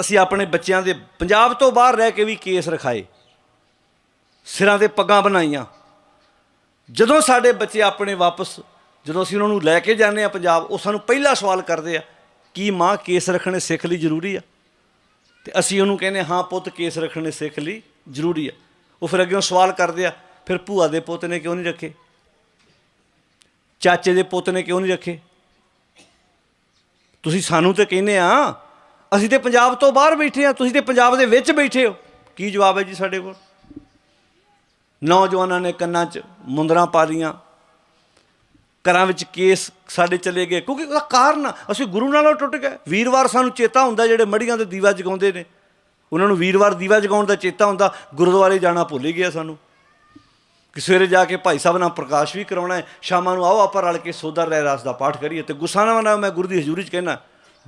ਅਸੀਂ ਆਪਣੇ ਬੱਚਿਆਂ ਦੇ ਪੰਜਾਬ ਤੋਂ ਬਾਹਰ ਰਹਿ ਕੇ ਵੀ ਕੇਸ ਰਖਾਏ। ਸਿਰਾਂ ਤੇ ਪੱਗਾਂ ਬਣਾਈਆਂ। ਜਦੋਂ ਸਾਡੇ ਬੱਚੇ ਆਪਣੇ ਵਾਪਸ, ਜਦੋਂ ਅਸੀਂ ਉਹਨਾਂ ਨੂੰ ਲੈ ਕੇ ਜਾਂਦੇ ਆ ਪੰਜਾਬ, ਉਹ ਸਾਨੂੰ ਪਹਿਲਾ ਸਵਾਲ ਕਰਦੇ ਆ, ਕੀ ਮਾਂ ਕੇਸ ਰੱਖਣੇ ਸਿੱਖ ਲਈ ਜ਼ਰੂਰੀ ਆ? ਤੇ ਅਸੀਂ ਉਹਨੂੰ ਕਹਿੰਦੇ ਹਾਂ ਪੁੱਤ, ਕੇਸ ਰੱਖਣੇ ਸਿੱਖ ਲਈ ਜ਼ਰੂਰੀ ਆ। ਉਹ ਫਿਰ ਅੱਗੇ ਸਵਾਲ ਕਰਦੇ ਆ, ਫਿਰ ਭੂਆ ਦੇ ਪੁੱਤ ਨੇ ਕਿਉਂ ਨਹੀਂ ਰੱਖੇ? ਚਾਚੇ ਦੇ ਪੁੱਤ ਨੇ ਕਿਉਂ ਨਹੀਂ ਰੱਖੇ? ਤੁਸੀਂ ਸਾਨੂੰ ਤੇ ਕਹਿੰਦੇ ਆ ਅਸੀਂ ਤੇ ਪੰਜਾਬ ਤੋਂ ਬਾਹਰ ਬੈਠੇ ਆ ਤੁਸੀਂ ਤੇ ਪੰਜਾਬ ਦੇ ਵਿੱਚ ਬੈਠੇ ਹੋ। ਕੀ ਜਵਾਬ ਹੈ ਜੀ ਸਾਡੇ ਕੋਲ? ਨੌਜਵਾਨਾਂ ਨੇ ਕੰਨਾਂ 'ਚ ਮੁੰਦਰਾਂ ਪਾ ਲੀਆਂ ਘਰਾਂ ਵਿੱਚ ਕੇਸ ਸਾਡੇ ਚਲੇ ਗਏ ਕਿਉਂਕਿ ਉਹਦਾ ਕਾਰਨ ਆ, ਅਸੀਂ ਗੁਰੂ ਨਾਲੋਂ ਟੁੱਟ ਗਏ। ਵੀਰਵਾਰ ਸਾਨੂੰ ਚੇਤਾ ਹੁੰਦਾ ਜਿਹੜੇ ਮੜੀਆਂ ਦੇ ਦੀਵਾ ਜਗਾਉਂਦੇ ਨੇ। ਉਹਨਾਂ ਨੂੰ ਵੀਰਵਾਰ ਦੀਵਾ ਜਗਾਉਣ ਦਾ ਚੇਤਾ ਹੁੰਦਾ ਗੁਰਦੁਆਰੇ ਜਾਣਾ ਭੁੱਲ ਹੀ ਗਿਆ ਸਾਨੂੰ। ਕਿ ਸਵੇਰੇ ਜਾ ਕੇ ਭਾਈ ਸਾਹਿਬ ਨਾਲ ਪ੍ਰਕਾਸ਼ ਵੀ ਕਰਾਉਣਾ ਹੈ ਸ਼ਾਮਾਂ ਨੂੰ ਆਓ ਆਪਾਂ ਰਲ ਕੇ ਸੋਦਰ ਰਹਿ ਰਾਸ ਦਾ ਪਾਠ ਕਰੀਏ। ਤੇ ਗੁੱਸਾ ਨਾ ਮੈਂ ਗੁਰੂ ਦੀ ਹਜ਼ੂਰੀ 'ਚ ਕਹਿਣਾ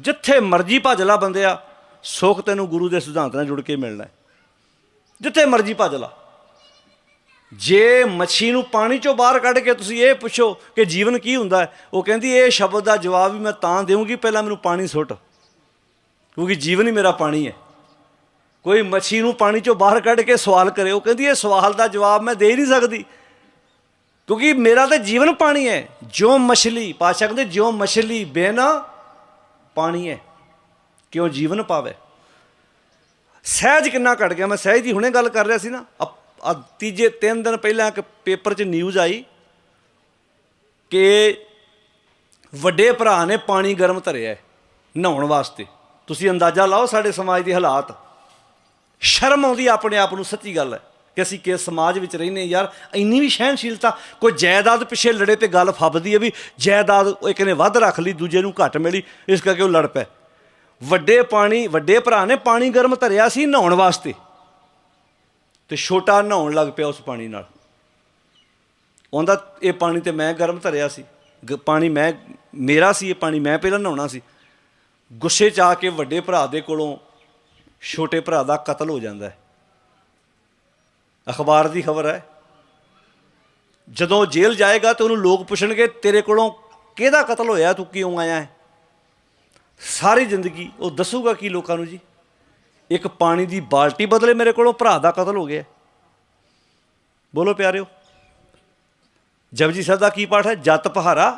ਜਿੱਥੇ ਮਰਜ਼ੀ ਭੱਜ ਲਾ ਬੰਦਿਆ ਸੁੱਖ ਤੈਨੂੰ ਗੁਰੂ ਦੇ ਸਿਧਾਂਤ ਨਾਲ ਜੁੜ ਕੇ ਮਿਲਣਾ ਹੈ। ਜਿੱਥੇ ਮਰਜ਼ੀ ਭੱਜ ਲਾ। ਜੇ ਮੱਛੀ ਨੂੰ ਪਾਣੀ ਚੋਂ ਬਾਹਰ ਕੱਢ ਕੇ ਤੁਸੀਂ ਇਹ ਪੁੱਛੋ ਕਿ ਜੀਵਨ ਕੀ ਹੁੰਦਾ ਉਹ ਕਹਿੰਦੀ, ਇਹ ਸ਼ਬਦ ਦਾ ਜਵਾਬ ਵੀ ਮੈਂ ਤਾਂ ਦੇਵਾਂਗੀ ਪਹਿਲਾਂ ਮੈਨੂੰ ਪਾਣੀ ਸੁੱਟ। ਕਿਉਂਕਿ ਜੀਵਨ ਹੀ ਮੇਰਾ ਪਾਣੀ ਹੈ। ਕੋਈ ਮੱਛੀ ਨੂੰ ਪਾਣੀ ਚੋਂ ਬਾਹਰ ਕੱਢ ਕੇ ਸਵਾਲ ਕਰੇ, ਉਹ ਕਹਿੰਦੀ, ਇਹ ਸਵਾਲ ਦਾ ਜਵਾਬ ਮੈਂ ਦੇ ਹੀ ਨਹੀਂ ਸਕਦੀ। ਕਿਉਂਕਿ ਮੇਰਾ ਤਾਂ ਜੀਵਨ ਪਾਣੀ ਹੈ। ਜੋ ਮਛਲੀ ਪਾਸ਼ਾ ਕਹਿੰਦੇ ਜੋ ਮਛਲੀ ਬੇਨਾ ਪਾਣੀ ਕਿਉਂ ਜੀਵਨ ਪਾਵੇ? ਸਹਿਜ ਕਿੰਨਾ ਘਟ ਗਿਆ, ਮੈਂ ਸਹਿਜ ਦੀ ਹੁਣੇ ਗੱਲ ਕਰ ਰਿਹਾ ਸੀ ਨਾ ਆ ਤੀਜੇ ਤਿੰਨ ਦਿਨ ਪਹਿਲਾਂ ਇੱਕ ਪੇਪਰ 'ਚ ਨਿਊਜ਼ ਆਈ ਕਿ ਵੱਡੇ ਭਰਾ ਨੇ ਪਾਣੀ ਗਰਮ ਧਰਿਆ ਹੈ ਨਹਾਉਣ ਵਾਸਤੇ। ਤੁਸੀਂ ਅੰਦਾਜ਼ਾ ਲਾਓ ਸਾਡੇ ਸਮਾਜ ਦੇ ਹਾਲਾਤ। ਸ਼ਰਮ ਆਉਂਦੀ ਆਪਣੇ ਆਪ ਨੂੰ, ਸੱਚੀ ਗੱਲ ਹੈ। ਕਿ ਅਸੀਂ ਕਿਸ ਸਮਾਜ ਵਿੱਚ ਰਹਿੰਦੇ ਯਾਰ, ਇੰਨੀ ਵੀ ਸਹਿਣਸ਼ੀਲਤਾ, ਕੋਈ ਜਾਇਦਾਦ ਪਿੱਛੇ ਲੜੇ ਤੇ ਗੱਲ ਫੱਬਦੀ ਹੈ ਵੀ ਜਾਇਦਾਦ ਇੱਕ ਨੇ ਵੱਧ ਰੱਖ ਲਈ, ਦੂਜੇ ਨੂੰ ਘੱਟ ਮਿਲੀ, ਇਸ ਕਰਕੇ ਉਹ ਲੜ ਪਏ। ਵੱਡੇ ਪਾਣੀ, ਵੱਡੇ ਭਰਾ ਨੇ ਪਾਣੀ ਗਰਮ ਧਰਿਆ ਸੀ ਨਹਾਉਣ ਵਾਸਤੇ ਤੇ ਛੋਟਾ ਨਹਾਉਣ ਲੱਗ ਪਿਆ ਉਸ ਪਾਣੀ ਨਾਲ। ਉਹਦਾ ਇਹ ਪਾਣੀ ਤੇ ਮੈਂ ਗਰਮ ਧਰਿਆ ਸੀ। ਗ- ਪਾਣੀ ਮੈਂ, ਮੇਰਾ ਸੀ, ਇਹ ਪਾਣੀ ਮੈਂ ਪਹਿਲਾਂ ਨਹਾਉਣਾ ਸੀ। ਗੁੱਸੇ 'ਚ ਆ ਕੇ ਵੱਡੇ ਭਰਾ ਦੇ ਕੋਲੋਂ ਛੋਟੇ ਭਰਾ ਦਾ ਕਤਲ ਹੋ ਜਾਂਦਾ ਹੈ। ਅਖਬਾਰ ਦੀ ਖਬਰ ਹੈ। ਜਦੋਂ ਜੇਲ੍ਹ ਜਾਏਗਾ ਤੇ ਉਹਨੂੰ ਲੋਕ ਪੁੱਛਣਗੇ, ਤੇਰੇ ਕੋਲੋਂ ਕਿਹਦਾ ਕਤਲ ਹੋਇਆ, ਤੂੰ ਕਿਉਂ ਆਇਆ ਹੈ? ਸਾਰੀ ਜ਼ਿੰਦਗੀ ਉਹ ਦੱਸੂਗਾ ਕੀ ਲੋਕਾਂ ਨੂੰ ਜੀ। ਇੱਕ ਪਾਣੀ ਦੀ ਬਾਲਟੀ ਬਦਲੇ ਮੇਰੇ ਕੋਲੋਂ ਭਰਾ ਦਾ ਕਤਲ ਹੋ ਗਿਆ। ਬੋਲੋ ਪਿਆਰਿਓ, ਜਪਜੀ ਸਾਹਿਬ ਦਾ ਕੀ ਪਾਠ ਹੈ? ਜਤ ਪਹਾਰਾ।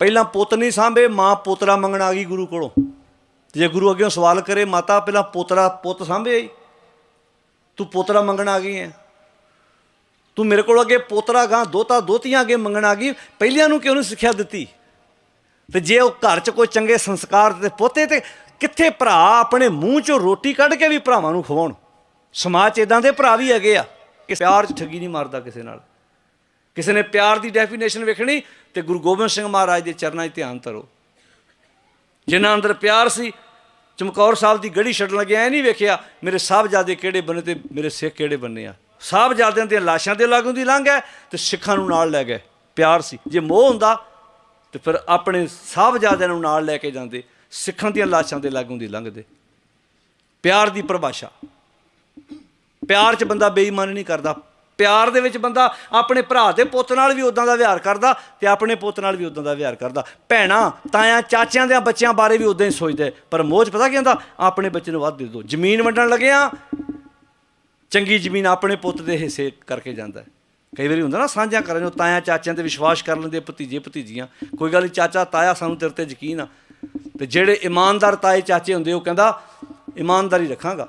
ਪਹਿਲਾਂ ਪੁੱਤ ਨਹੀਂ ਸਾਂਭੇ, ਮਾਂ ਪੋਤਰਾ ਮੰਗਣ ਆ ਗਈ ਗੁਰੂ ਕੋਲੋਂ। ਜੇ ਗੁਰੂ ਅੱਗੇ ਸਵਾਲ ਕਰੇ, ਮਾਤਾ ਪਹਿਲਾਂ ਪੋਤਰਾ ਪੁੱਤ ਸਾਂਭੇ। ਤੂੰ ਪੋਤਰਾ ਮੰਗਣ ਆ ਗਈ ਹੈ। ਤੂੰ ਮੇਰੇ ਕੋਲ ਅੱਗੇ ਪੋਤਰਾ ਗਾਂ, ਦੋਤਾ ਦੋਤੀਆਂ ਅੱਗੇ ਮੰਗਣ ਆ ਗਈ। ਪਹਿਲਿਆਂ ਨੂੰ ਕਿਉਂ ਨਹੀਂ ਸਿੱਖਿਆ ਦਿੱਤੀ? ਤੇ ਜੇ ਉਹ ਘਰ 'ਚ ਕੋਈ ਚੰਗੇ ਸੰਸਕਾਰ ਤੇ ਪੋਤੇ ਤੇ ਕਿੱਥੇ ਭਰਾ ਆਪਣੇ ਮੂੰਹ 'ਚੋਂ ਰੋਟੀ ਕੱਢ ਕੇ ਵੀ ਭਰਾਵਾਂ ਨੂੰ ਖਵਾਉਣ? ਸਮਾਜ 'ਚ ਇਦਾਂ ਦੇ ਭਰਾ ਵੀ ਹੈਗੇ ਆ ਕਿ ਪਿਆਰ 'ਚ ਠੱਗੀ ਨਹੀਂ ਮਾਰਦਾ ਕਿਸੇ ਨਾਲ। ਕਿਸੇ ਨੇ ਪਿਆਰ ਦੀ ਡੈਫੀਨੇਸ਼ਨ ਵੇਖਣੀ ਤੇ ਗੁਰੂ ਗੋਬਿੰਦ ਸਿੰਘ ਮਹਾਰਾਜ ਦੇ ਚਰਨਾਂ 'ਚ ਧਿਆਨ ਧਰੋ। ਜਿਨ੍ਹਾਂ ਅੰਦਰ ਪਿਆਰ ਸੀ ਚਮਕੌਰ ਸਾਹਿਬ ਦੀ ਗੜੀ ਛੱਡਣ ਲੱਗਿਆ ਇਹ ਨਹੀਂ ਵੇਖਿਆ, ਮੇਰੇ ਸਾਹਿਬਜ਼ਾਦੇ ਕਿਹੜੇ ਬੰਨੇ ਤੇ ਮੇਰੇ ਸਿੱਖ ਕਿਹੜੇ ਬੰਨੇ ਆ। ਸਾਹਿਬਜ਼ਾਦਿਆਂ ਦੀਆਂ ਲਾਸ਼ਾਂ ਦੇ ਲਾਗੂ ਦੀ ਲੰਘ ਹੈ ਤੇ ਸਿੱਖਾਂ ਨੂੰ ਨਾਲ ਲੈ ਗਏ। ਪਿਆਰ ਸੀ। ਜੇ ਮੋਹ ਹੁੰਦਾ, ਤੇ ਫਿਰ ਆਪਣੇ ਸਾਹਿਬਜ਼ਾਦਿਆਂ ਨੂੰ ਨਾਲ ਲੈ ਕੇ ਜਾਂਦੇ, ਸਿੱਖਾਂ ਦੀਆਂ ਲਾਸ਼ਾਂ ਦੇ ਲਾਗੂ ਦੀ ਲੰਘਦੇ। ਪਿਆਰ ਦੀ ਪਰਿਭਾਸ਼ਾ। ਪਿਆਰ 'ਚ ਬੰਦਾ ਬੇਈਮਾਨੀ ਨਹੀਂ ਕਰਦਾ। ਪਿਆਰ ਦੇ ਵਿੱਚ ਬੰਦਾ ਆਪਣੇ ਭਰਾ ਦੇ ਪੁੱਤ ਨਾਲ ਵੀ ਉਦਾਂ ਦਾ ਵਿਹਾਰ ਕਰਦਾ ਤੇ ਆਪਣੇ ਪੁੱਤ ਨਾਲ ਵੀ ਉਦਾਂ ਦਾ ਵਿਹਾਰ ਕਰਦਾ। ਭੈਣਾ, ਤਾਇਆ, ਚਾਚਿਆਂ ਦੇ ਬੱਚਿਆਂ ਬਾਰੇ ਵੀ ਉਦਾਂ ਹੀ ਸੋਚਦੇ। ਪਰ ਮੋਹ 'ਚ ਪਤਾ ਕੀ ਹੁੰਦਾ? ਆਪਣੇ ਬੱਚੇ ਨੂੰ ਵੱਧ ਦੇ ਦਿਓ। ਜ਼ਮੀਨ ਵੰਡਣ ਲੱਗਿਆ, ਚੰਗੀ ਜ਼ਮੀਨ ਆਪਣੇ ਪੁੱਤ ਦੇ ਹਿੱਸੇ ਕਰਕੇ ਜਾਂਦਾ। ਕਈ ਵਾਰੀ ਹੁੰਦਾ ਨਾ, ਸਾਂਝਾ ਕਰਨ ਨੂੰ, ਤਾਇਆ, ਚਾਚਿਆਂ ਤੇ ਵਿਸ਼ਵਾਸ ਕਰ ਲੈਂਦੇ ਭਤੀਜੇ, ਭਤੀਜੀਆਂ। ਕੋਈ ਗੱਲ ਨਹੀਂ ਚਾਚਾ, ਤਾਇਆ ਸਾਨੂੰ ਤੇਰੇ ਤੇ ਯਕੀਨ ਆ। ਤੇ ਜਿਹੜੇ ਇਮਾਨਦਾਰ ਤਾਏ, ਚਾਚੇ ਹੁੰਦੇ ਉਹ ਕਹਿੰਦਾ, ਇਮਾਨਦਾਰੀ ਰੱਖਾਂਗਾ।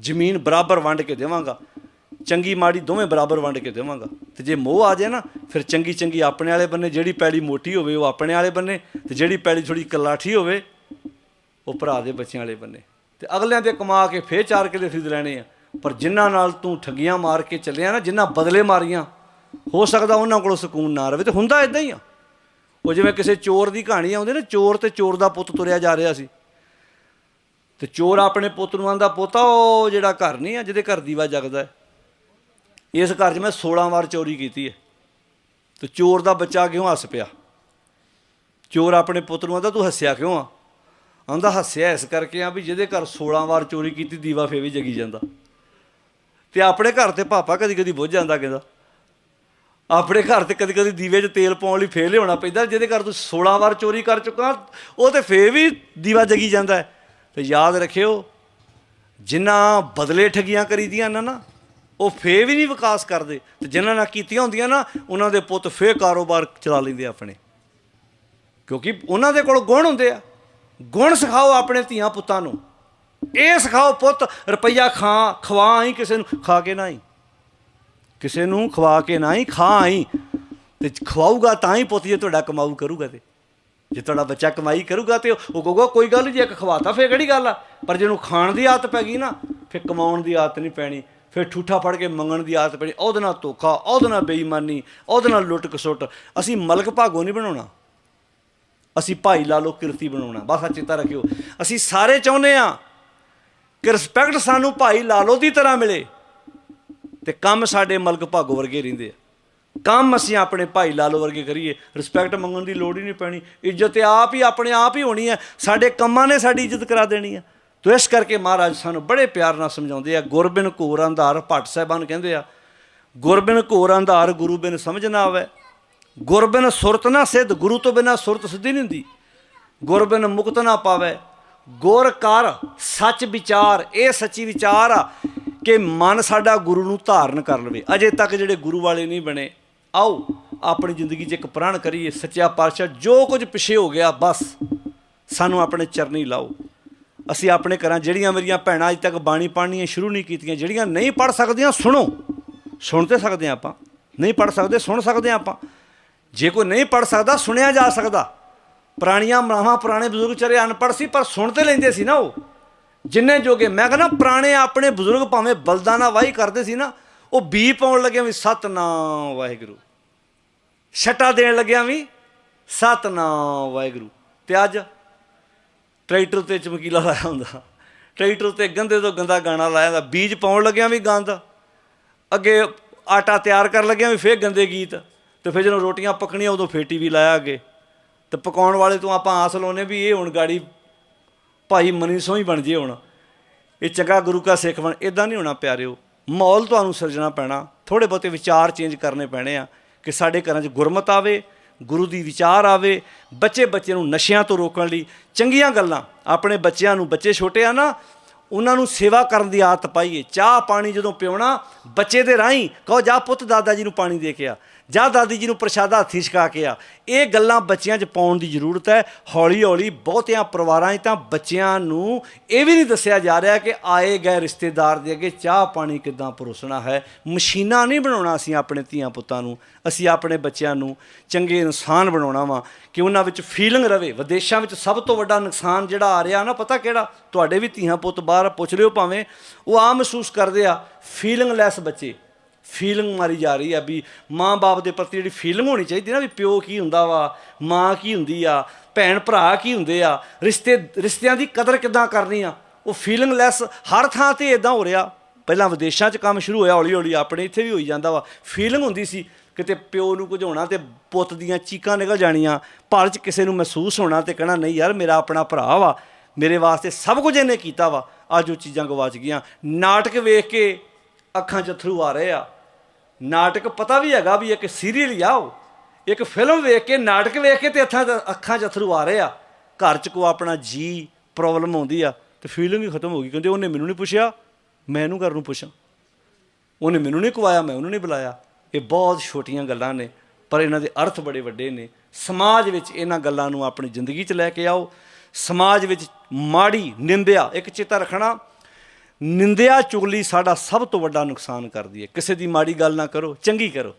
ਜ਼ਮੀਨ ਬਰਾਬਰ ਵੰਡ ਕੇ ਦੇਵਾਂਗਾ। ਚੰਗੀ ਮਾੜੀ ਦੋਵੇਂ ਬਰਾਬਰ ਵੰਡ ਕੇ ਦੇਵਾਂਗਾ। ਤੇ ਜੇ ਮੋਹ ਆ ਜਾਏ ਨਾ, ਫਿਰ ਚੰਗੀ ਚੰਗੀ ਆਪਣੇ ਵਾਲੇ ਬੰਨੇ, ਜਿਹੜੀ ਪੈਲੀ ਮੋਟੀ ਹੋਵੇ ਉਹ ਆਪਣੇ ਵਾਲੇ ਬੰਨੇ, ਤੇ ਜਿਹੜੀ ਪੈਲੀ ਥੋੜੀ ਕਲਾਠੀ ਹੋਵੇ, ਉਹ ਭਰਾ ਦੇ ਬੱਚਿਆਂ ਵਾਲੇ ਬੰਨੇ। ਤੇ ਅਗਲਿਆਂ ਦੇ ਕਮਾ ਕੇ ਫੇਰ ਚਾਰ ਕਿਲੇ ਖਰੀਦ ਲੈਣੇ ਆ। ਪਰ ਜਿਨ੍ਹਾਂ ਨਾਲ ਤੂੰ ਠੱਗੀਆਂ ਮਾਰ ਕੇ ਚੱਲਿਆ ਨਾ ਜਿਨ੍ਹਾਂ ਬਦਲੇ ਮਾਰੀਆਂ, ਹੋ ਸਕਦਾ ਉਹਨਾਂ ਕੋਲ ਸਕੂਨ ਨਾ ਰਵੇ, ਤੇ ਹੁੰਦਾ ਇਦਾਂ ਹੀ ਆ। ਉਹ ਜਿਵੇਂ ਕਿਸੇ ਚੋਰ ਦੀ ਕਹਾਣੀ ਆਉਂਦੀ ਨਾ, ਚੋਰ ਤੇ ਚੋਰ ਦਾ ਪੁੱਤ ਤੁਰਿਆ ਜਾ ਰਿਹਾ ਸੀ। ਤੇ ਚੋਰ ਆਪਣੇ ਪੁੱਤ ਨੂੰ ਆਂਦਾ, ਪੋਤਾ, ਉਹ ਜਿਹੜਾ ਘਰ ਨਹੀਂ ਆ, ਜਿਹਦੇ ਘਰ ਦੀਵਾ ਜਗਦਾ ਹੈ। ਇਸ ਘਰ 'ਚ ਮੈਂ 16 ਵਾਰ ਚੋਰੀ ਕੀਤੀ ਹੈ। ਤੇ ਚੋਰ ਦਾ ਬੱਚਾ ਕਿਉਂ ਹੱਸ ਪਿਆ? ਚੋਰ ਆਪਣੇ ਪੁੱਤ ਨੂੰ ਆਂਦਾ, ਤੂੰ ਹੱਸਿਆ ਕਿਉਂ ਆ? ਆਂਦਾ, ਹੱਸਿਆ ਇਸ ਕਰਕੇ ਆ ਵੀ ਜਿਹਦੇ ਘਰ 16 ਵਾਰ ਚੋਰੀ ਕੀਤੀ, ਦੀਵਾ ਫੇ ਵੀ ਜਗੀ ਜਾਂਦਾ। ਤੇ ਆਪਣੇ ਘਰ ਤੇ ਪਾਪਾ ਕਦੀ ਕਦੀ ਬੁੱਝ ਜਾਂਦਾ ਕਹਿੰਦਾ। ਆਪਣੇ ਘਰ ਤੇ ਕਦੀ ਕਦੀ ਦੀਵੇ 'ਚ ਤੇਲ ਪਾਉਣ ਲਈ ਫੇਰ ਲਿਆਉਣਾ ਪੈਂਦਾ, ਜਿਹਦੇ ਘਰ ਤੂੰ 16 ਵਾਰ ਚੋਰੀ ਕਰ ਚੁੱਕਾ, ਉਹ ਤੇ ਫੇਰ ਵੀ ਦੀਵਾ ਜਗੀ ਜਾਂਦਾ ਹੈ। ਤੇ ਯਾਦ ਰੱਖਿਓ ਜਿਨ੍ਹਾਂ ਬਦਲੇ ਠਗੀਆਂ ਕਰੀਦੀਆਂ ਨਾ ਨਾ ਉਹ ਫੇਰ ਵੀ ਨਹੀਂ ਵਿਕਾਸ ਕਰਦੇ। ਤੇ ਜਿਨ੍ਹਾਂ ਨਾਲ ਕੀਤੀਆਂ ਹੁੰਦੀਆਂ ਨਾ, ਉਹਨਾਂ ਦੇ ਪੁੱਤ ਫੇਰ ਕਾਰੋਬਾਰ ਚਲਾ ਲੈਂਦੇ ਆਪਣੇ। ਕਿਉਂਕਿ ਉਹਨਾਂ ਦੇ ਕੋਲ ਗੁਣ ਹੁੰਦੇ ਆ। ਗੁਣ ਸਿਖਾਓ ਆਪਣੇ ਧੀਆਂ ਪੁੱਤਾਂ ਨੂੰ। ਇਹ ਸਿਖਾਓ ਪੁੱਤ, ਰੁਪਈਆ ਖਾ, ਖਵਾ ਹੀ ਕਿਸੇ ਨੂੰ, ਖਾ ਕੇ ਨਾ ਹੀ ਕਿਸੇ ਨੂੰ ਖਵਾ ਕੇ ਨਾ ਹੀ ਖਾ ਹੀ ਤੇ ਖਵਾਊਗਾ ਤਾਂ ਹੀ ਪੁੱਤ ਜੇ ਤੁਹਾਡਾ ਕਮਾਊ ਕਰੂਗਾ ਤੇ। ਜੇ ਤੁਹਾਡਾ ਬੱਚਾ ਕਮਾਈ ਕਰੂਗਾ ਤੇ ਉਹ ਕਹੂਗਾ, ਕੋਈ ਗੱਲ ਨਹੀਂ ਜੇ ਇੱਕ ਖਵਾਤਾ ਫੇਰ ਕਿਹੜੀ ਗੱਲ ਆ? ਪਰ ਜਿਹਨੂੰ ਖਾਣ ਦੀ ਆਦਤ ਪੈ ਗਈ ਨਾ, ਫਿਰ ਕਮਾਉਣ ਦੀ ਆਦਤ ਨਹੀਂ ਪੈਣੀ। ਫਿਰ ਠੂਠਾ ਫੜ ਕੇ ਮੰਗਣ ਦੀ ਆਦਤ ਪੈਣੀ, ਉਹਦੇ ਨਾਲ ਧੋਖਾ, ਉਹਦੇ ਨਾਲ ਬੇਈਮਾਨੀ, ਉਹਦੇ ਨਾਲ ਲੁੱਟ ਕਸੁੱਟ ਅਸੀਂ ਮਲਕ ਭਾਗੋ ਨਹੀਂ ਬਣਾਉਣਾ। ਅਸੀਂ ਭਾਈ ਲਾਲੋ ਕਿਰਤੀ ਬਣਾਉਣਾ। ਬਸ ਆ ਚੇਤਾ ਰੱਖਿਓ। ਅਸੀਂ ਸਾਰੇ ਚਾਹੁੰਦੇ ਆ ਕਿ ਰਿਸਪੈਕਟ ਸਾਨੂੰ ਭਾਈ ਲਾਲੋ ਦੀ ਤਰ੍ਹਾਂ ਮਿਲੇ ਤੇ ਕੰਮ ਸਾਡੇ ਮਲਕ ਭਾਗੋ ਵਰਗੇ ਰਹਿੰਦੇ ਆ। ਕੰਮ ਅਸੀਂ ਆਪਣੇ ਭਾਈ ਲਾਲੋ ਵਰਗੇ ਕਰੀਏ। ਰਿਸਪੈਕਟ ਮੰਗਣ ਦੀ ਲੋੜ ਹੀ ਨਹੀਂ ਪੈਣੀ। ਇੱਜ਼ਤ ਆਪ ਹੀ, ਆਪਣੇ ਆਪ ਹੀ ਹੋਣੀ ਹੈ। ਸਾਡੇ ਕੰਮਾਂ ਨੇ ਸਾਡੀ ਇੱਜ਼ਤ ਕਰਾ ਦੇਣੀ ਹੈ। ਤੋ ਇਸ ਕਰਕੇ ਮਹਾਰਾਜ ਸਾਨੂੰ ਬੜੇ ਪਿਆਰ ਨਾਲ ਸਮਝਾਉਂਦੇ ਆ, ਗੁਰਬਿਨ ਘੋਰ ਅੰਧਾਰ ਭੱਟ ਸਾਹਿਬਾਨ ਕਹਿੰਦੇ ਆ, ਗੁਰਬਿਨ ਘੋਰ ਅੰਧਾਰ ਗੁਰੂ ਬਿਨ ਸਮਝ ਨਾ ਆਵੇ, ਗੁਰਬਿਨ ਸੁਰਤ ਨਾ ਸਿੱਧ, ਗੁਰੂ ਤੋਂ ਬਿਨਾ ਸੁਰਤ ਸਿੱਧੀ ਨਹੀਂ ਹੁੰਦੀ, ਗੁਰਬਿਨ ਮੁਕਤ ਨਾ ਪਾਵੇ, ਗੁਰ ਕਰ ਸੱਚ ਵਿਚਾਰ, ਇਹ ਸੱਚੀ ਵਿਚਾਰ ਆ ਕਿ ਮਨ ਸਾਡਾ ਗੁਰੂ ਨੂੰ ਧਾਰਨ ਕਰ ਲਵੇ, ਅਜੇ ਤੱਕ ਜਿਹੜੇ ਗੁਰੂ ਵਾਲੇ ਨਹੀਂ ਬਣੇ, ਆਓ ਆਪਣੀ ਜ਼ਿੰਦਗੀ 'ਚ ਇੱਕ ਪ੍ਰਣ ਕਰੀਏ ਸੱਚਾ ਪਾਤਸ਼ਾਹ ਜੋ ਕੁਝ ਪਿਛੇ ਹੋ ਗਿਆ, ਬਸ ਸਾਨੂੰ ਆਪਣੇ ਚਰਨੀ ਲਾਓ। ਅਸੀਂ ਆਪਣੇ ਘਰਾਂ ਜਿਹੜੀਆਂ ਮੇਰੀਆਂ ਭੈਣਾਂ ਅਜੇ ਤੱਕ ਬਾਣੀ ਪੜ੍ਹਨੀਆਂ ਸ਼ੁਰੂ ਨਹੀਂ ਕੀਤੀਆਂ, ਜਿਹੜੀਆਂ ਨਹੀਂ ਪੜ੍ਹ ਸਕਦੀਆਂ, ਸੁਣੋ। ਸੁਣ ਤੇ ਸਕਦੇ ਹਾਂ ਆਪਾਂ। ਨਹੀਂ ਪੜ੍ਹ ਸਕਦੇ, ਸੁਣ ਸਕਦੇ ਹਾਂ ਆਪਾਂ। ਜੇ ਕੋਈ ਨਹੀਂ ਪੜ੍ਹ ਸਕਦਾ, ਸੁਣਿਆ ਜਾ ਸਕਦਾ। ਪੁਰਾਣੀਆਂ ਮਰਾਵਾਂ ਪੁਰਾਣੇ ਬਜ਼ੁਰਗ ਚਰੇ ਅਨਪੜ੍ਹ ਸੀ, ਪਰ ਸੁਣ ਤੇ ਲੈਂਦੇ ਸੀ ਨਾ ਉਹ। ਜਿੰਨੇ ਜੋਗੇ, ਮੈਂ ਕਹਿੰਦਾ ਪੁਰਾਣੇ ਆਪਣੇ ਬਜ਼ੁਰਗ ਭਾਵੇਂ ਬਲਦਾਂ ਨਾਲ ਵਾਹੀ ਕਰਦੇ ਸੀ ਨਾ, ਉਹ ਬੀ ਪਾਉਣ ਲੱਗਿਆ ਵੀ, ਸਤਨਾਮ ਵਾਹਿਗੁਰੂ। ਛਟਾ ਦੇਣ ਲੱਗਿਆ ਵੀ, ਸਤਨਾਮ ਵਾਹਿਗੁਰੂ। ਤੇ ਅੱਜ ਟਰੈਕਟਰ ਤੇ ਚਮਕੀਲਾ ਲਾਇਆ ਹੁੰਦਾ। ਟਰੈਕਟਰ ਤੇ ਗੰਦੇ ਤੋਂ ਗੰਦਾ ਗਾਣਾ ਲਾਇਆ ਹੁੰਦਾ। ਬੀਜ ਪਾਉਣ ਲੱਗਿਆ ਵੀ ਗੰਦ ਅੱਗੇ ਆਟਾ ਤਿਆਰ ਕਰਨ ਲੱਗਿਆ ਵੀ ਫੇਰ ਗੰਦੇ ਗੀਤ। ਤੇ ਫਿਰ ਜਦੋਂ ਰੋਟੀਆਂ ਪੱਕਣੀਆਂ, ਉਦੋਂ ਫੇਟੀ ਵੀ ਲਾਇਆ ਅੱਗੇ। ਤੇ ਪਕਾਉਣ ਵਾਲੇ ਤੋਂ ਆਪਾਂ ਆਸ ਲਾਉਨੇ ਵੀ ਇਹ ਹੁਣ ਗਾੜੀ ਭਾਈ ਮਨੀ ਸੋਹ ਹੀ ਬਣ ਜੇ ਹੁਣ। ਇਹ ਚੰਗਾ ਗੁਰੂ ਕਾ ਸਿੱਖ ਬਣ। ਇਦਾਂ ਨਹੀਂ ਹੋਣਾ ਪਿਆਰਿਓ। ਮਾਹੌਲ ਤੁਹਾਨੂੰ ਸਿਰਜਣਾ ਪੈਣਾ। ਥੋੜੇ ਬਹੁਤੇ ਵਿਚਾਰ ਚੇਂਜ ਕਰਨੇ ਪੈਣੇ ਆ ਕਿ ਸਾਡੇ ਘਰਾਂ 'ਚ ਗੁਰਮਤ ਆਵੇ। ਗੁਰੂ ਦੀ ਵਿਚਾਰ ਆਵੇ, ਬੱਚੇ ਬੱਚੇ ਨੂੰ ਨਸ਼ਿਆਂ ਤੋਂ ਰੋਕਣ ਲਈ, ਚੰਗੀਆਂ ਗੱਲਾਂ, ਆਪਣੇ ਬੱਚਿਆਂ ਨੂੰ, ਬੱਚੇ ਛੋਟੇ ਆ ਨਾ, ਉਹਨਾਂ ਨੂੰ ਸੇਵਾ ਕਰਨ ਦੀ ਆਦਤ ਪਾਈਏ। ਚਾਹ ਪਾਣੀ ਜਦੋਂ ਪਿਉਣਾ, ਬੱਚੇ ਦੇ ਰਾਹੀਂ, ਕਹੋ ਜਾ ਪੁੱਤ ਦਾਦਾ ਜੀ ਨੂੰ ਪਾਣੀ ਦੇ ਕੇ ਆ। ਜਾਂ ਦਾਦੀ ਜੀ ਨੂੰ ਪ੍ਰਸ਼ਾਦਾ ਹੱਥੀ ਛਕਾ ਕੇ ਆ। ਇਹ ਗੱਲਾਂ ਬੱਚਿਆਂ 'ਚ ਪਾਉਣ ਦੀ ਜ਼ਰੂਰਤ ਹੈ। ਹੌਲੀ ਹੌਲੀ ਬਹੁਤਿਆਂ ਪਰਿਵਾਰਾਂ 'ਚ ਤਾਂ ਬੱਚਿਆਂ ਨੂੰ ਇਹ ਵੀ ਨਹੀਂ ਦੱਸਿਆ ਜਾ ਰਿਹਾ ਕਿ ਆਏ ਗਏ ਰਿਸ਼ਤੇਦਾਰ ਦੇ ਅੱਗੇ ਚਾਹ ਪਾਣੀ ਕਿੱਦਾਂ ਪਰੋਸਣਾ ਹੈ। ਮਸ਼ੀਨਾਂ ਨਹੀਂ ਬਣਾਉਣਾ ਅਸੀਂ ਆਪਣੇ ਧੀਆਂ ਪੁੱਤਾਂ ਨੂੰ। ਅਸੀਂ ਆਪਣੇ ਬੱਚਿਆਂ ਨੂੰ ਚੰਗੇ ਇਨਸਾਨ ਬਣਾਉਣਾ ਵਾ ਕਿ ਉਹਨਾਂ ਵਿੱਚ ਫੀਲਿੰਗ ਰਵੇ। ਵਿਦੇਸ਼ਾਂ ਵਿੱਚ ਸਭ ਤੋਂ ਵੱਡਾ ਨੁਕਸਾਨ ਜਿਹੜਾ ਆ ਰਿਹਾ ਨਾ, ਪਤਾ ਕਿਹੜਾ? ਤੁਹਾਡੇ ਵੀ ਧੀਆਂ ਪੁੱਤ ਬਾਹਰ ਪੁੱਛ ਲਿਓ ਭਾਵੇਂ। ਉਹ ਆ ਮਹਿਸੂਸ ਕਰਦੇ ਆ ਫੀਲਿੰਗ ਲੈਸ ਬੱਚੇ। ਫੀਲਿੰਗ ਮਾਰੀ ਜਾ ਰਹੀ ਆ ਵੀ ਮਾਂ-ਬਾਪ ਦੇ ਪ੍ਰਤੀ ਜਿਹੜੀ ਫੀਲਿੰਗ ਹੋਣੀ ਚਾਹੀਦੀ ਨਾ ਵੀ ਪਿਓ ਕੀ ਹੁੰਦਾ ਵਾ, ਮਾਂ ਕੀ ਹੁੰਦੀ ਆ, ਭੈਣ ਭਰਾ ਕੀ ਹੁੰਦੇ ਆ, ਰਿਸ਼ਤੇ, ਰਿਸ਼ਤਿਆਂ ਦੀ ਕਦਰ ਕਿੱਦਾਂ ਕਰਨੀ ਆ, ਉਹ ਫੀਲਿੰਗ ਲੈਸ ਹਰ ਥਾਂ ਤੇ ਇਦਾਂ ਹੋ ਰਿਹਾ। ਪਹਿਲਾਂ ਵਿਦੇਸ਼ਾਂ 'ਚ ਕੰਮ ਸ਼ੁਰੂ ਹੋਇਆ ਹੌਲੀ ਹੌਲੀ ਆਪਣੇ ਇੱਥੇ ਵੀ ਹੋਈ ਜਾਂਦਾ ਵਾ। ਫੀਲਿੰਗ ਹੁੰਦੀ ਸੀ, ਕਿਤੇ ਪਿਓ ਨੂੰ ਕੁਝਾਉਣਾ ਤੇ ਪੁੱਤ ਦੀਆਂ ਚੀਕਾਂ ਨਿਕਲ ਜਾਣੀਆਂ, ਭਾਲ 'ਚ ਕਿਸੇ ਨੂੰ ਮਹਿਸੂਸ ਹੋਣਾ ਤੇ ਕਹਿਣਾ, ਨਹੀਂ ਯਾਰ, ਮੇਰਾ ਆਪਣਾ ਭਰਾ ਵਾ, ਮੇਰੇ ਵਾਸਤੇ ਸਭ ਕੁਝ ਇਹਨੇ ਕੀਤਾ ਵਾ। ਅੱਜ ਉਹ ਚੀਜ਼ਾਂ ਗਵਾਚ ਗਈਆਂ ਨਾਟਕ ਵੇਖ ਕੇ ਅੱਖਾਂ 'ਚ ਅਥਰੂ ਆ ਰਹੇ ਆ। ਨਾਟਕ ਪਤਾ ਵੀ ਹੈਗਾ ਵੀ ਇੱਕ ਸੀਰੀਅਲ ਆ ਉਹ। ਇੱਕ ਫਿਲਮ ਵੇਖ ਕੇ, ਨਾਟਕ ਵੇਖ ਕੇ ਤੇ ਅੱਖਾਂ ਅੱਖਾਂ 'ਚ ਅਥਰੂ ਆ ਰਹੇ ਆ। ਘਰ 'ਚ ਕੋ ਆਪਣਾ ਜੀ ਪ੍ਰੋਬਲਮ ਆਉਂਦੀ ਆ ਤੇ ਫੀਲਿੰਗ ਹੀ ਖਤਮ ਹੋ ਗਈ, ਕਿਉਂਕਿ ਉਹਨੇ ਮੈਨੂੰ ਨਹੀਂ ਪੁੱਛਿਆ, ਮੈਂ ਇਹਨੂੰ ਘਰ ਨੂੰ ਪੁੱਛਾਂ। ਉਹਨੇ ਮੈਨੂੰ ਨਹੀਂ ਕੁਆਇਆ ਮੈਂ ਉਹਨੂੰ ਨਹੀਂ ਬੁਲਾਇਆ। ਇਹ ਬਹੁਤ ਛੋਟੀਆਂ ਗੱਲਾਂ ਨੇ, ਪਰ ਇਹਨਾਂ ਦੇ ਅਰਥ ਬੜੇ ਵੱਡੇ ਨੇ। ਸਮਾਜ ਵਿੱਚ ਇਹਨਾਂ ਗੱਲਾਂ ਨੂੰ ਆਪਣੀ ਜ਼ਿੰਦਗੀ 'ਚ ਲੈ ਕੇ ਆਓ। ਸਮਾਜ ਵਿੱਚ ਮਾੜੀ ਨਿੰਦਿਆ, ਇੱਕ ਚੇਤਾ ਰੱਖਣਾ ਨਿੰਦਿਆ ਚੁਗਲੀ ਸਾਡਾ ਸਭ ਤੋਂ ਵੱਡਾ ਨੁਕਸਾਨ ਕਰਦੀ ਹੈ। ਕਿਸੇ ਦੀ ਮਾੜੀ ਗੱਲ ਨਾ ਕਰੋ, ਚੰਗੀ ਕਰੋ।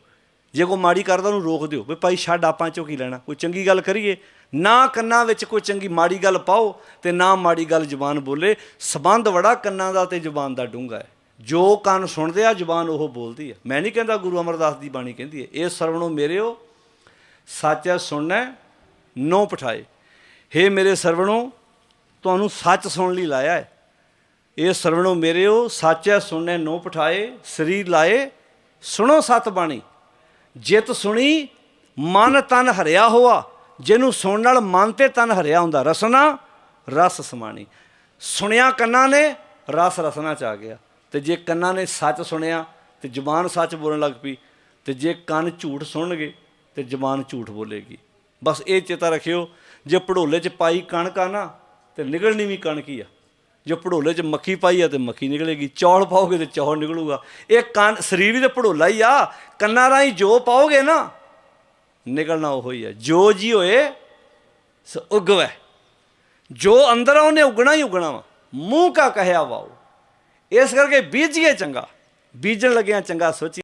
ਜੇ ਕੋਈ ਮਾੜੀ ਕਰਦਾ, ਉਹਨੂੰ ਰੋਕ ਦਿਓ। ਵੀ ਭਾਈ ਛੱਡ, ਆਪਾਂ ਚੋਂ ਕੀ ਲੈਣਾ? ਕੋਈ ਚੰਗੀ ਗੱਲ ਕਰੀਏ? ਨਾ ਕੰਨਾਂ ਵਿੱਚ ਕੋਈ ਚੰਗੀ ਮਾੜੀ ਗੱਲ ਪਾਓ ਤੇ ਨਾ ਮਾੜੀ ਗੱਲ ਜ਼ੁਬਾਨ ਬੋਲੇ। ਸਬੰਧ ਬੜਾ ਕੰਨਾਂ ਦਾ ਤੇ ਜ਼ੁਬਾਨ ਦਾ ਡੂੰਘਾ ਹੈ। ਜੋ ਕੰਨ ਸੁਣਦੇ ਆ, ਜ਼ੁਬਾਨ ਉਹ ਬੋਲਦੀ ਹੈ। ਮੈਂ ਨਹੀਂ ਕਹਿੰਦਾ ਗੁਰੂ ਅਮਰਦਾਸ ਦੀ ਬਾਣੀ ਕਹਿੰਦੀ ਹੈ। ਇਹ ਸਰਵਣੋ ਮੇਰਿਓ, ਸੱਚ ਸੁਣਨਾ ਨੋ ਪਠਾਏ। ਹੇ ਮੇਰੇ ਸਰਵਣੋ, ਤੁਹਾਨੂੰ ਸੱਚ ਸੁਣਨ ਲਈ ਲਾਇਆ ਹੈ। ਇਹ ਸਰਵਣੋ ਮੇਰਿਓ, ਸੱਚ ਹੈ ਸੁਣਨੇ ਨੋ ਪਠਾਏ, ਸਰੀਰ ਲਾਏ, ਸੁਣੋ ਸਤ ਬਾਣੀ। ਜਿਤ ਸੁਣੀ, ਮਨ ਤਨ ਹਰਿਆ ਹੋਆ। ਜਿਹਨੂੰ ਸੁਣਨ ਨਾਲ ਮਨ ਤੇ ਤਨ ਹਰਿਆ ਹੁੰਦਾ, ਰਸਨਾ, ਰਸ ਸਮਾਣੀ। ਸੁਣਿਆ ਕੰਨਾਂ ਨੇ, ਰਸ ਰਸਨਾ ਚ ਆ ਗਿਆ। ਤੇ ਜੇ ਕੰਨਾਂ ਨੇ ਸੱਚ ਸੁਣਿਆ, ਤੇ ਜ਼ੁਬਾਨ ਸੱਚ ਬੋਲਣ ਲੱਗ ਪਈ। ਤੇ ਜੇ ਕੰਨ ਝੂਠ ਸੁਣਨਗੇ, ਤੇ ਜ਼ਬਾਨ ਝੂਠ ਬੋਲੇਗੀ। ਬਸ ਇਹ ਚੇਤਾ ਰੱਖਿਓ, ਜੇ ਪੜੋਲੇ 'ਚ ਪਾਈ ਕਣਕ ਆ ਨਾ, ਤੇ ਨਿਕਲਣੀ ਵੀ ਕਣਕ ਹੀ ਆ। ਜੋ ਪੜੋਲੇ 'ਚ ਮੱਖੀ ਪਾਈ ਆ ਤੇ ਮੱਖੀ ਨਿਕਲੇਗੀ, ਚੌਲ ਪਾਓਗੇ ਤੇ ਚੌਲ ਨਿਕਲੂਗਾ। ਇਹ ਕੰਨ ਸਰੀਰ ਵੀ ਤੇ ਪੜੋਲਾ ਹੀ ਆ, ਕੰਨਾਂ ਰਾਹੀਂ ਜੋ ਪਾਓਗੇ ਨਾ, ਨਿਕਲਣਾ ਉਹ ਹੀ ਆ। ਜੋ ਜੀ ਹੋਏ, ਸੋ ਉਗਵੈ। ਜੋ ਅੰਦਰ ਆ, ਉਹਨੇ ਉਗਣਾ ਹੀ ਉਗਣਾ ਵਾ। ਮੂੰਹ ਕਾ ਕਹਿਆ ਵਾਓ। ਇਸ ਕਰਕੇ ਬੀਜੀਏ ਚੰਗਾ। ਬੀਜਣ ਲੱਗਿਆ ਚੰਗਾ ਸੋਚੀ